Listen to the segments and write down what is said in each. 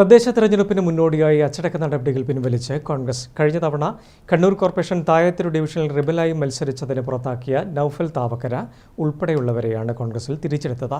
തദ്ദേശ തെരഞ്ഞെടുപ്പിന് മുന്നോടിയായി അച്ചടക്ക നടപടികൾ പിൻവലിച്ച് കോൺഗ്രസ് കഴിഞ്ഞ തവണ കണ്ണൂർ കോർപ്പറേഷൻ തായത്തിരു ഡിവിഷനിൽ റിബലായി മത്സരിച്ചതിന് പുറത്താക്കിയ നൌഫൽ താവക്കര ഉൾപ്പെടെയുള്ളവരെയാണ് കോൺഗ്രസിൽ തിരിച്ചെടുത്തത്.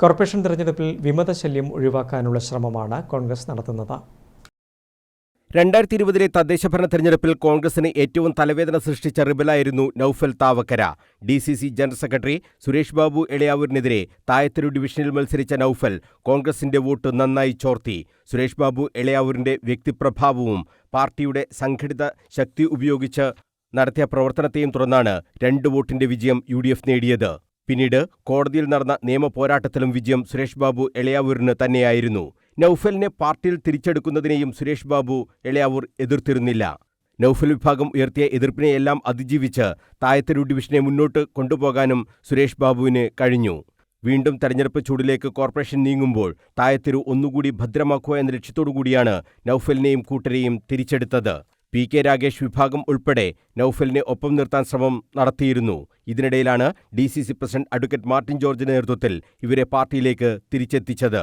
കോർപ്പറേഷൻ തെരഞ്ഞെടുപ്പിൽ വിമതശല്യം ഒഴിവാക്കാനുള്ള ശ്രമമാണ് കോൺഗ്രസ് നടത്തുന്നത്. രണ്ടായിരത്തി ഇരുപതിലെ തദ്ദേശഭരണ തെരഞ്ഞെടുപ്പിൽ കോൺഗ്രസിന് ഏറ്റവും തലവേദന സൃഷ്ടിച്ച റിബലായിരുന്നു Naufal Thavakkara. D C C general secretary Suresh Babu എളയാവൂരിനെതിരെ തായത്തൊരു ഡിവിഷനിൽ മത്സരിച്ച നൌഫൽ കോൺഗ്രസിന്റെ വോട്ട് നന്നായി ചോർത്തി. സുരേഷ് ബാബു എളയാവൂരിന്റെ വ്യക്തിപ്രഭാവവും പാർട്ടിയുടെ സംഘടിത ശക്തി ഉപയോഗിച്ച് നടത്തിയ പ്രവർത്തനത്തെയും തുടർന്നാണ് രണ്ട് വോട്ടിന്റെ വിജയം യു നേടിയത്. പിന്നീട് കോടതിയിൽ നടന്ന നിയമ പോരാട്ടത്തിലും വിജയം സുരേഷ് ബാബു എളയാവൂരിന് തന്നെയായിരുന്നു. നൌഫലിനെ പാർട്ടിയിൽ തിരിച്ചെടുക്കുന്നതിനെയും സുരേഷ് ബാബു എളയാവൂർ എതിർത്തിരുന്നില്ല. നൌഫൽ വിഭാഗം ഉയർത്തിയ എതിർപ്പിനെയെല്ലാം അതിജീവിച്ച് തായത്തരൂർ ഡിവിഷനെ മുന്നോട്ട് കൊണ്ടുപോകാനും സുരേഷ് ബാബുവിന് കഴിഞ്ഞു. വീണ്ടും തെരഞ്ഞെടുപ്പ് ചൂടിലേക്ക് കോർപ്പറേഷൻ നീങ്ങുമ്പോൾ തായത്തിരു ഒന്നുകൂടി ഭദ്രമാക്കുക എന്ന ലക്ഷ്യത്തോടുകൂടിയാണ് നൌഫലിനെയും കൂട്ടരെയും തിരിച്ചെടുത്തത്. പി കെ രാഗേഷ് വിഭാഗം ഉൾപ്പെടെ നൌഫലിനെ ഒപ്പം നിർത്താൻ ശ്രമം നടത്തിയിരുന്നു. ഇതിനിടയിലാണ് D C C president advocate Martin ജോർജിന്റെ നേതൃത്വത്തിൽ ഇവരെ പാർട്ടിയിലേക്ക് തിരിച്ചെത്തിച്ചത്.